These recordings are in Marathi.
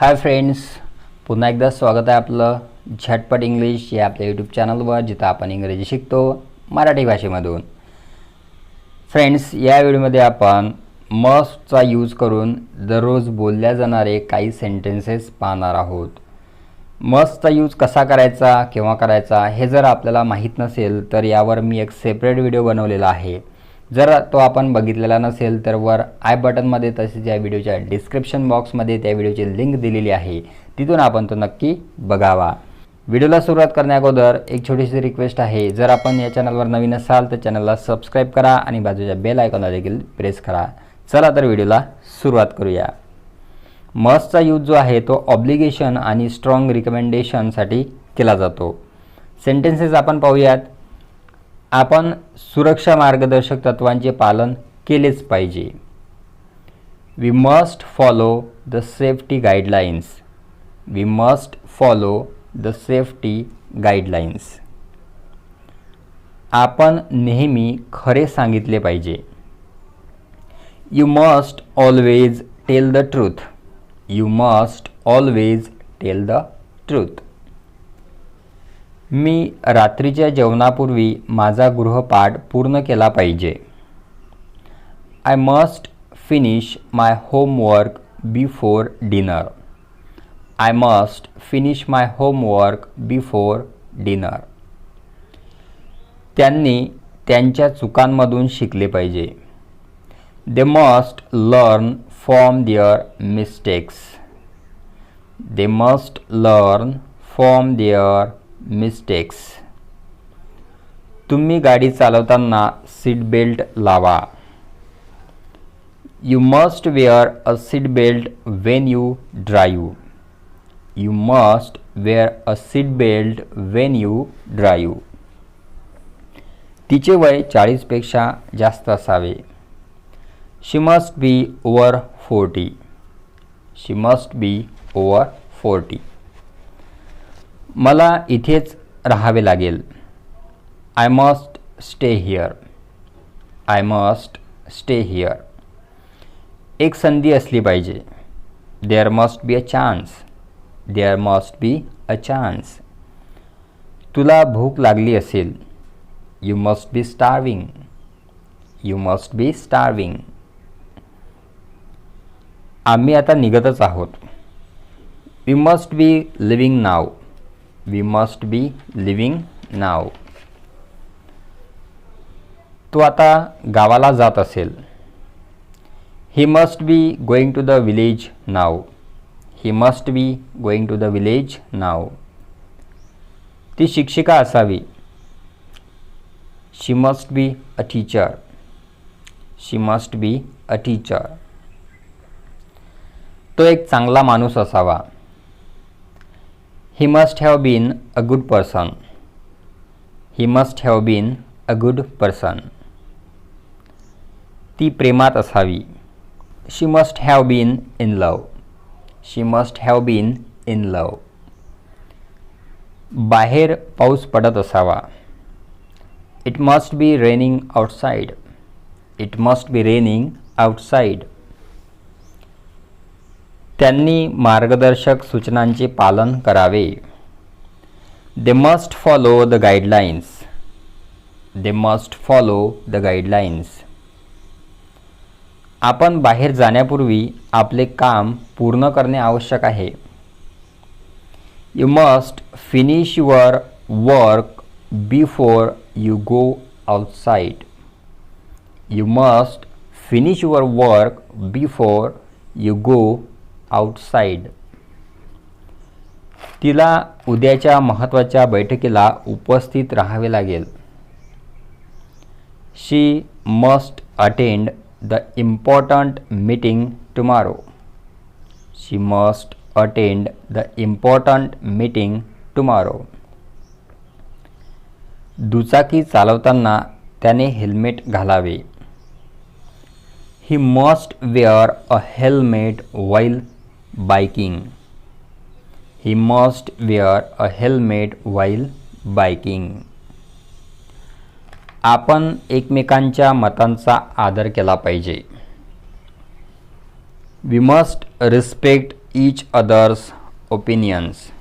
हाय फ्रेंड्स पुन्हा एकदा स्वागत आहे आपलं झटपट इंग्लिश या आपल्या यूट्यूब चॅनलवर जिथं आपण इंग्रजी शिकतो मराठी भाषेमधून. फ्रेंड्स या व्हिडिओमध्ये आपण मस्टचा यूज करून दररोज बोलल्या जाणारे काही सेंटेन्सेस पाहणार आहोत. मस्टचा यूज कसा करायचा केव्हा करायचा हे जर आपल्याला माहीत नसेल तर यावर मी एक सेपरेट व्हिडिओ बनवलेला आहे. जर तो आपण बघितलेला नसेल तर वर आय बटनमध्ये तसेच या व्हिडिओच्या डिस्क्रिप्शन बॉक्समध्ये त्या व्हिडिओची लिंक दिलेली आहे. तिथून आपण तो नक्की बघावा. व्हिडिओला सुरुवात करण्याअगोदर एक छोटीशी रिक्वेस्ट आहे. जर आपण या चॅनलवर नवीन असाल तर चॅनलला सबस्क्राईब करा आणि बाजूच्या बेल आयकॉनला देखील प्रेस करा. चला तर व्हिडिओला सुरुवात करूया. मस्टचा यूज जो आहे तो ऑब्लिगेशन आणि स्ट्रॉंग रिकमेंडेशनसाठी केला जातो. सेंटेन्सेस आपण पाहूयात. आपण सुरक्षा मार्गदर्शक तत्वांचे पालन केलेच पाहिजे. We must follow the safety guidelines we must follow the safety guidelines आपण नेहमी खरे सांगितले पाहिजे. You must always tell the truth you must always tell the truth मी रात्रीच्या जेवणापूर्वी माझा गृहपाठ पूर्ण केला पाहिजे. I must finish my homework before dinner I must finish my homework before dinner त्यांनी त्यांच्या चुकांमधून शिकले पाहिजे. They must learn from their mistakes they must learn from their mistakes. तुम्ही गाडी चालवताना सीट बेल्ट लावा. You must wear a seat belt when you drive you must wear a seat belt when you drive तिचे वय चाळीसपेक्षा जास्त असावे. She must be over forty she must be over forty मला इथेच राहावे लागेल. I must stay here I must stay here एक संधी असली पाहिजे. There must be a chance there must be a chance तुला भूक लागली असेल. You must be starving you must be starving आम्ही आता निघतच आहोत. We must be leaving now we must be leaving now तो आता गावाला जात असेल. He must be going to the village now he must be going to the village now ती शिक्षिका असावी. She must be a teacher she must be a teacher तो एक चांगला माणूस असावा. He must have been a good person he must have been a good person ती प्रेमात असावी she must have been in love she must have been in love बाहेर पाऊस पडत असावा it must be raining outside it must be raining outside त्यांनी मार्गदर्शक सूचनांचे पालन करावे. They must follow the guidelines they must follow the guidelines आपण बाहेर जाण्यापूर्वी आपले काम पूर्ण करणे आवश्यक आहे. You must finish your work before you go outside you must finish your work before you go outside तिला उद्याच्या महत्त्वाच्या बैठकीला उपस्थित राहावे लागेल. She must attend the important meeting tomorrow she must attend the important meeting tomorrow दुचाकी चालवताना त्याने हेल्मेट घालावे. He must wear a helmet while biking he must wear a helmet while biking आपण एकमेकांच्या मतांचा आदर केला पाहिजे. We must respect each other's opinions.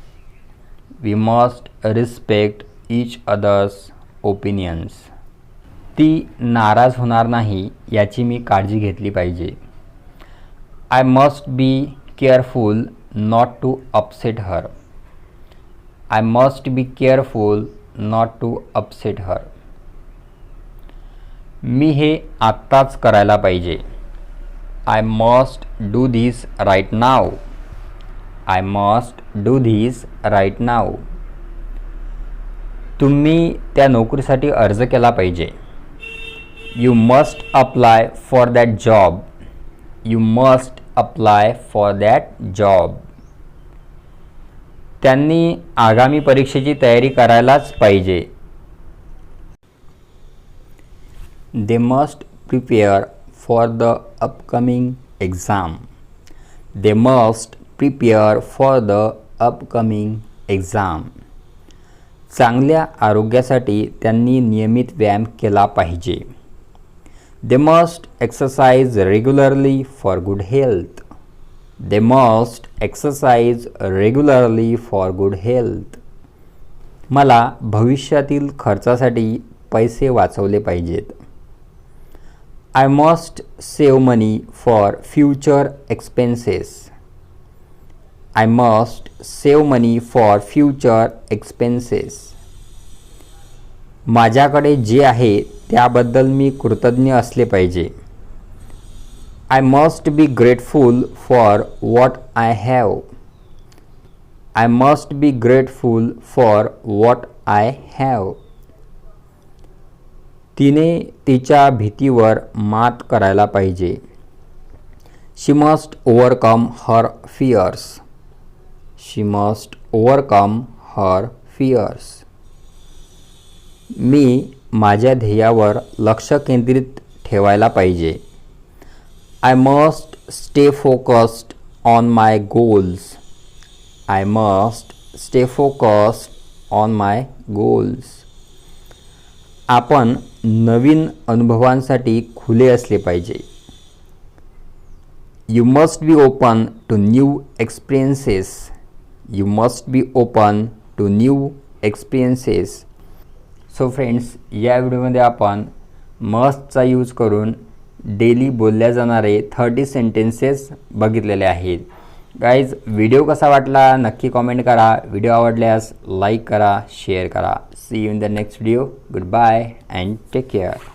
We must respect each other's opinions. ती नाराज होणार नाही याची मी काळजी घेतली पाहिजे. I must be careful not to upset her I must be careful not to upset her मी हे आत्ताच करायला पाहिजे. I must do this right now I must do this right now तुम्ही त्या नोकरीसाठी अर्ज केला पाहिजे. You must apply for that job you must apply for that job त्यांनी आगामी परीक्षेची तयारी करायलाच पाहिजे. They must prepare for the upcoming exam they must prepare for the upcoming exam चांगल्या आरोग्यासाठी त्यांनी नियमित व्यायाम केला पाहिजे. They must exercise regularly for good health they must exercise regularly for good health मला भविष्यातील खर्चासाठी पैसे वाचवले पाहिजेत. I must save money for future expenses I must save money for future expenses माझ्याकडे जे आहे त्याबद्दल मी कृतज्ञ असले पाहिजे. I must be grateful for what I have I must be grateful for what I have तिने तिच्या भीतीवर मात करायला पाहिजे. She must overcome her fears she must overcome her fears मी माझ्या ध्येयावर लक्ष केंद्रित ठेवायला पाहिजे. I must stay focused on my goals I must stay focused on my goals आपण नवीन अनुभवांसाठी खुले असले पाहिजे. You must be open to new experiences you must be open to new experiences so friends या व्हिडिओमध्ये आपण मस्टचा यूज करून डेली बोलल्या जाणारे थर्टी सेंटेन्सेस बघितलेले आहेत. गाईज व्हिडिओ कसा वाटला नक्की कॉमेंट करा. व्हिडिओ आवडल्यास लाईक करा शेअर करा. See you in the next video goodbye and take care